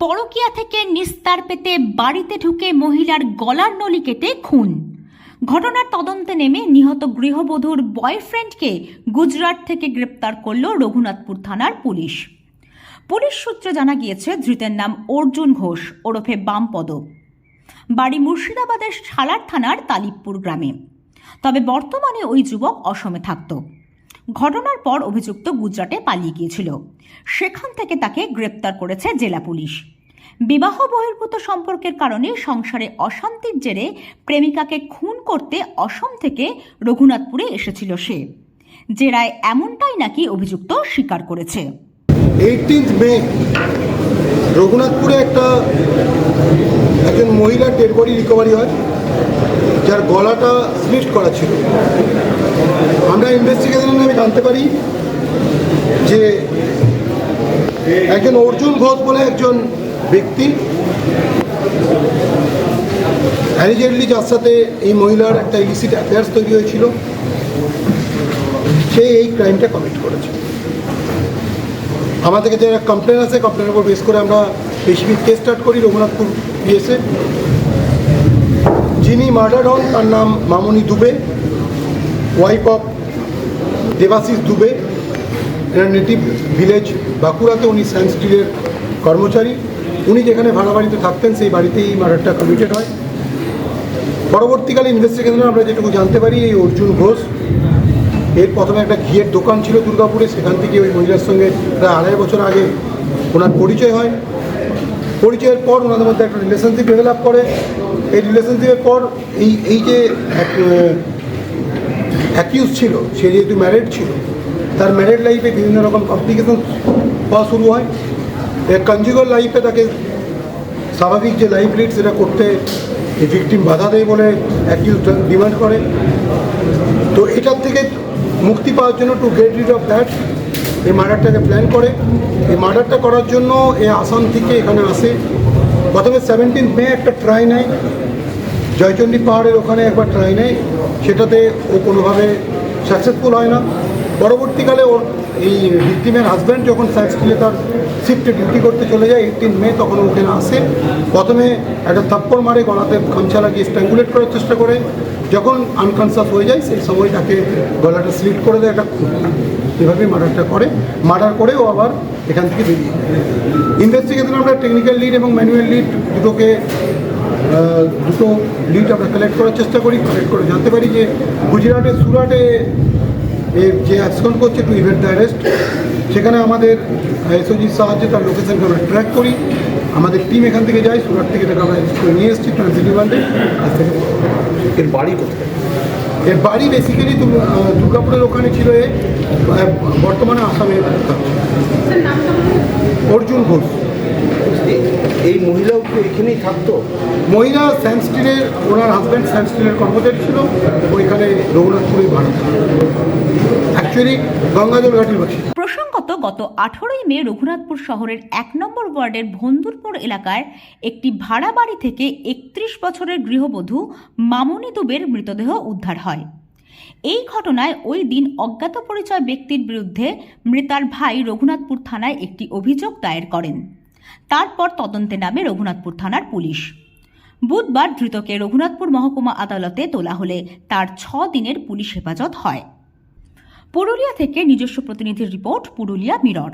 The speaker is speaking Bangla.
পরকিয়া থেকে নিস্তার পেতে বাড়িতে ঢুকে মহিলার গলার নলি কেটে খুন। ঘটনার তদন্তে নেমে নিহত গৃহবধূর বয়ফ্রেন্ডকে গুজরাট থেকে গ্রেপ্তার করল রঘুনাথপুর থানার পুলিশ। পুলিশ সূত্রে জানা গিয়েছে, ধৃতের নাম অর্জুন ঘোষ, ওরফে বামপদ। বাড়ি মুর্শিদাবাদের সালার থানার তালিবপুর গ্রামে। তবে বর্তমানে ওই যুবক অসমে থাকত। ঘটনার পর অভিযুক্ত গুজরাটে পালিয়ে গিয়েছিল। সেখান থেকে তাকে গ্রেপ্তার করেছে জেলা পুলিশ। বিবাহ বহির্ভূত সম্পর্কের কারণে সংসারে অশান্তির জেরে প্রেমিকাকে খুন করতে অসম থেকে রঘুনাথপুরে এসেছিল সে। জেরায় এমনটাই নাকি অভিযুক্ত স্বীকার করেছে। রঘুনাথপুরে একটা একজন মহিলার ডেড বডি রিকভারি হয়। যার গলাটা স্লিট করা ছিল। আমরা ইনভেস্টিগেশনে আমি জানতে পারি যে একজন অর্জুন ঘোষ বলে একজন ব্যক্তি অ্যালিজেডলি যার সাথে এই মহিলার একটা ইলিসিট অ্যাফেয়ার্স তৈরি হয়েছিল, সে এই ক্রাইমটা কমিট করেছে। আমাদের কাছে একটা কমপ্লেন আছে কমপ্লেনের উপর বেস করে আমরা পেশিবি কেস স্টার্ট করি, রঘুনাথপুর পিএসএ যিনি মার্ডার হন, তার নাম মামনি দুবে, ওয়াইফ অফ দেবাশিস দুবে। এনার নেটিভ ভিলেজ বাঁকুড়াতে উনি সায়েন্স স্টিলের কর্মচারী। উনি যেখানে ভাড়া বাড়িতে থাকতেন, সেই বাড়িতেই মার্ডারটা কমিটেড হয়। পরবর্তীকালে ইনভেস্টিগেশনে আমরা যেটুকু জানতে পারি, এই অর্জুন ঘোষ। এর প্রথমে একটা ঘিয়ের দোকান ছিল দুর্গাপুরে, সেখান থেকে ওই মহিলার সঙ্গে প্রায় আড়াই বছর আগে ওনার পরিচয় হয়। পরিচয়ের পর ওনাদের মধ্যে একটা রিলেশনশিপ ডেভেলপ করে। এই রিলেশনশিপের পর এই এই যে অ্যাকিউজ ছিল, সে যেহেতু ম্যারেড ছিল, তার ম্যারেড লাইফে বিভিন্ন রকম কমপ্লিকেশন হওয়া শুরু হয়। কনজিউগাল লাইফে তাকে স্বাভাবিক যে লাইফ লিড সেটা করতে ভিকটিম বাধা দেয় বলে অ্যাকিউজ ডিমান্ড করে। তো এটার থেকে মুক্তি পাওয়ার জন্য to get rid of that এই মার্ডারটাকে প্ল্যান করে। এই মার্ডারটা করার জন্য এ আসাম থেকে এখানে আসে। প্রথমে সেভেন্টিন মে একটা ট্রাই নেয় জয়চণ্ডী পাহাড়ের ওখানে একবার ট্রাই নেয় সেটাতে ও কোনোভাবে সাকসেসফুল হয় না। পরবর্তীকালে ওর এই ভিক্টিমের হাজব্যান্ড যখন সায়েন্স স্কুলে তার শিফটে ডিউটি করতে চলে যায় এইটিন মে, তখন ওখানে আসে। প্রথমে একটা থাপ্পড় মারে, গলাতে খামছা লাগিয়ে স্ট্যাঙ্গুলেট করার চেষ্টা করে। যখন আনকনসাস হয়ে যায়, সেই সময় তাকে গলাটা স্লিট করে দেয় একটা খুন এভাবেই মার্ডারটা করে মার্ডার করে ও আবার এখান থেকে বেরিয়ে যায়। ইনভেস্টিগেশন আমরা টেকনিক্যাল লিড এবং ম্যানুয়াল লিড দুটোকে দুটো লিড আমরা কালেক্ট করার চেষ্টা করি কালেক্ট করে জানতে পারি যে গুজরাটে সুরাটে যে অ্যাকশন করছে টু ইভেন্ট অ্যারেস্ট সেখানে আমাদের এসওজির সাহায্যে তার লোকেশনকে আমরা ট্র্যাক করি। আমাদের টিম এখান থেকে যায় সুরাট থেকে তাকে আমরা করে নিয়ে এসেছি ট্রানজিট রিমান্ডে আজ থেকে এর বাড়ি কোথায়? এর বাড়ি বেসিক্যালি দুর্গাপুরের ওখানে ছিল এ। বর্তমানে আসামে অর্জুন ঘোষ। এই মহিলাও কি এখানেই থাকতো? মহিলা স্যান্ড স্টিলের ওনার হাজব্যান্ড স্যান্ড কর্মচারী ছিল ওইখানে রঘুনাথপুরে ভাড়া অ্যাকচুয়ালি গঙ্গাজল ঘাটির বাসী। প্রসঙ্গত গত আঠারোই মে রঘুনাথপুর শহরের এক নম্বর ওয়ার্ডের ভন্দুরপুর এলাকার একটি ভাড়া বাড়ি থেকে একত্রিশ বছরের গৃহবধূ মামনি দুবের মৃতদেহ উদ্ধার হয়। এই ঘটনায় ওই দিন অজ্ঞাত পরিচয় ব্যক্তির বিরুদ্ধে মৃতার ভাই রঘুনাথপুর থানায় একটি অভিযোগ দায়ের করেন। তারপর তদন্তে নামে রঘুনাথপুর থানার পুলিশ। বুধবার ধৃতকে রঘুনাথপুর মহকুমা আদালতে তোলা হলে তার ছ দিনের পুলিশ হেফাজত হয়। পুরুলিয়া থেকে নিজস্ব প্রতিনিধির রিপোর্ট, পুরুলিয়া মিরর।